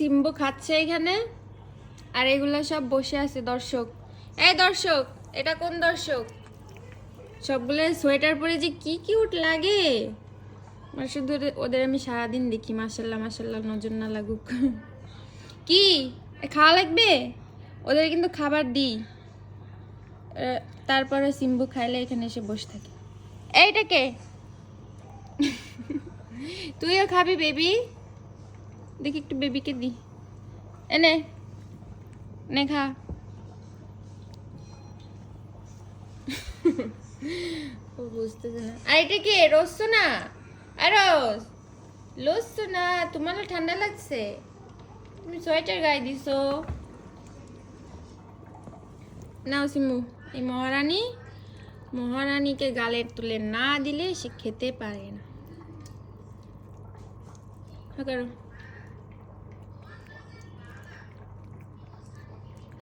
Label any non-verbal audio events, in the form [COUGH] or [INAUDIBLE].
সিম্বু খাচ্ছে এখানে। আর এগুলো সব বসে আছে দর্শক। এই দর্শক, এটা কোন দর্শক? সবগুলো সোয়েটার পরে যে কি কিউট লাগে। শুধু ওদের- আমি সারাদিন দেখি মাসাল্লাহ মাসাল্লাহ নজর না লাগুক। [LAUGHS] কি? খাওয়া লাগবে? ওদের কিন্তু খাবার দিই। তারপরে সিম্বু খাইলে এখানে এসে বসে থাকে। এইটাকে [LAUGHS] তুইও খাবি, বেবি। দেখি একটু বেবিকে দি এনে নে খা। ও বুঝতেছে না। আর এটা কে না আর রস। লসছো না তোমার ঠান্ডা লাগছে? তুমি সোয়েটার গায়ে দিছো। নাও সিমু এই মহারানী, মহারানীকে গালের তুলে না দিলে সে খেতে পারে না। হ্যাঁ করো।